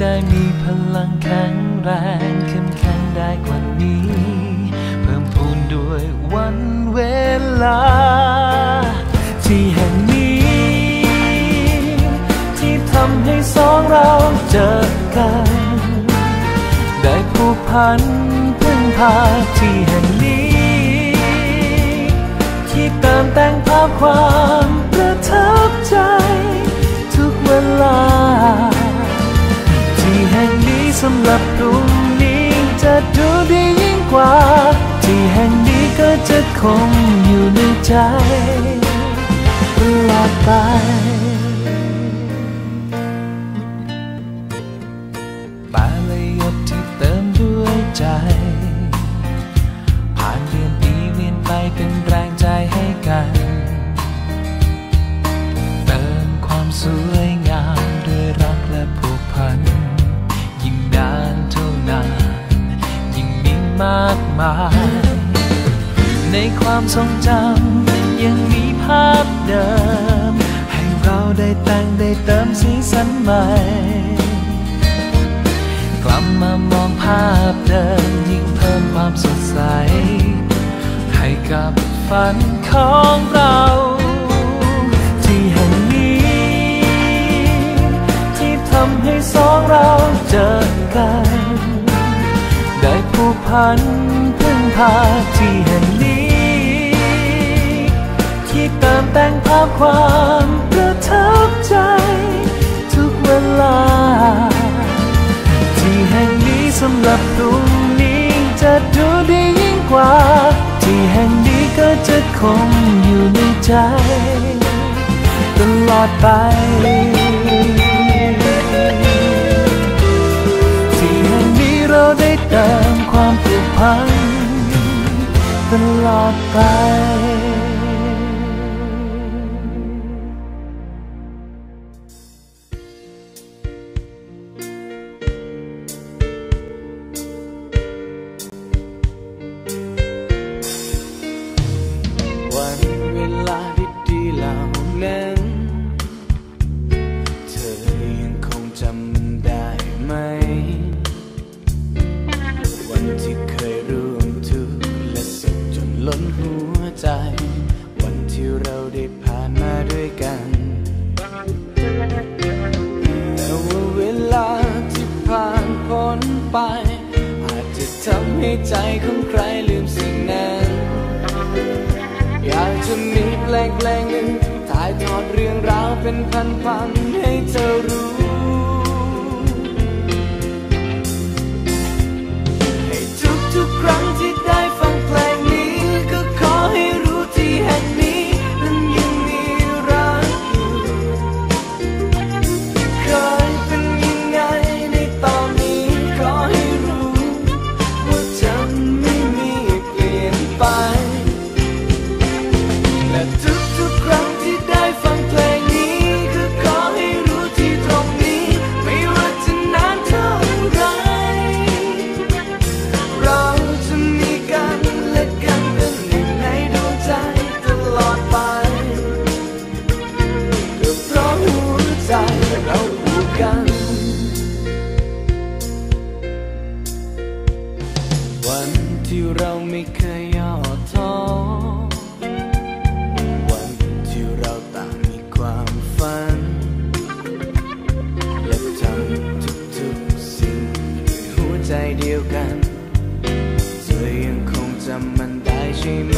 ได้มีพลังแข็งแรงเข้มแข็งได้กว่านี้ เพิ่มพูนด้วยวันเวลา ที่แห่งนี้ ที่ทำให้สองเราเจอกัน ได้ผูกพันพึ่งพาที่แห่งนี้ ที่เติมแต่งภาพความำหรับพรุ่งนี้จะดูดียิ่งกว่า ที่แห่งนี้ก็จะคงอยู่ในใจตลอดไป มากมาย ในความทรงจำยังมีภาพเดิม ให้เราได้แต่งได้เติมสีสันใหม่ กลับมามองภาพเดิมยิ่งเพิ่มความสดใส ให้กับฝันของเราที่แห่งนี้ ที่ทำให้สองเราเจอกัน พันพึ่งพาที่แห่งนี้ ที่เติมแต่งภาพความประทับใจ ทุกเวลา ที่แห่งนี้สำหรับพรุ่งนี้จะดูดียิ่งกว่า ที่แห่งนี้ก็จะคงอยู่ในใจ ตลอดไป ผูกพันตลอดไป ของใครลืมสิ่งนั้น อยากจะมีแปลงแปลงหนึ่งถ่ายทอดเรื่องราวเป็นพันพัน ด้วยหัวใจเดี